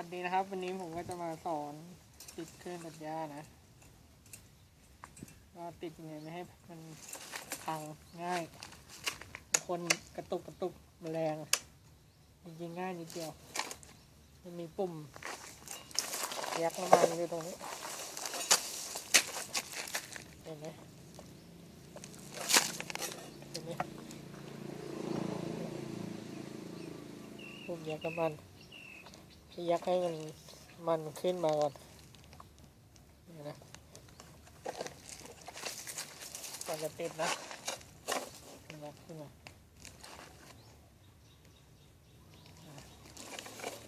ัสดีนะครับ วันนี้ผมก็จะมาสอนติดเครื่องตัดหญ้านะว่าติดยังไงไม่ให้มันพังง่ายคนกระตุกกระตุกแมลงจริงๆง่ายนิดเดียว มันมีปุ่มยักน้ำมันอยู่ตรงนี้เห็นไหมเห็นไหมปุ่มยักน้ำมัน ที่ยักให้มันมันขึ้นมาก่อนนี่นะก่อนจะติดนะยักขึ้นมา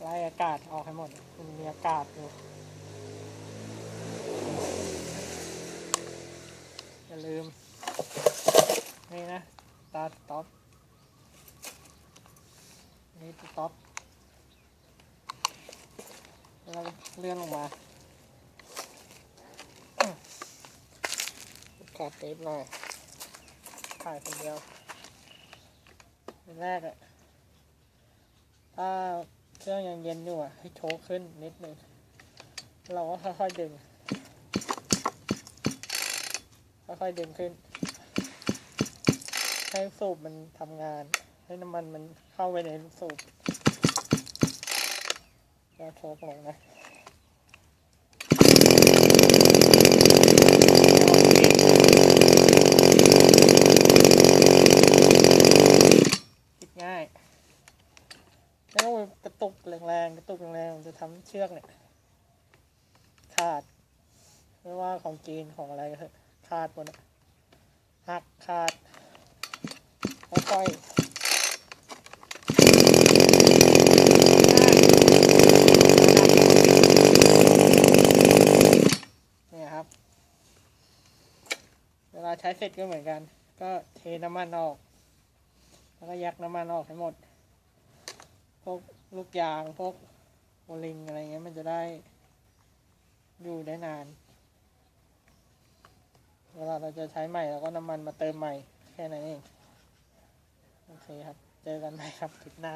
ไล่อากาศออกให้หมด มันมีอากาศอยู่อย่าลืม นี่นะตาสต็อปนี่สต็อป แล้วเลื่อนลงมาขาดเทปหน่อยถ่ายคนเดียวอันแรกอะถ้าเครื่องยังเย็นอยู่อะให้โชว์ขึ้นนิดนึง เราก็ค่อยๆดึง ค่อยๆดึงขึ้น ให้สูบมันทำงาน ให้น้ำมันมันเข้าไปในลูบ กสูบก็โชกลงนะติดง่ายแล้วก็กระตุกแรงๆกระตุกแรงๆมันจะทำเชือกเนี่ย ขาด ไม่ว่าของจีนของอะไรก็เถอะขาดหมดอะหักขาดค่อยๆ เนี่ยครับ เวลา ใช้เสร็จก็เหมือนกัน ก็เทน้ำมันออก แล้วก็ยักน้ำมันออกให้หมด พวกลูกยาง พวกโอลิงอะไรเงี้ยมันจะได้อยู่ได้นาน เวลาเราจะใช้ใหม่เราก็น้ำมันมาเติมใหม่ แค่นั้นเอง โอเคครับ เจอกันใหม่ครับคลิปหน้า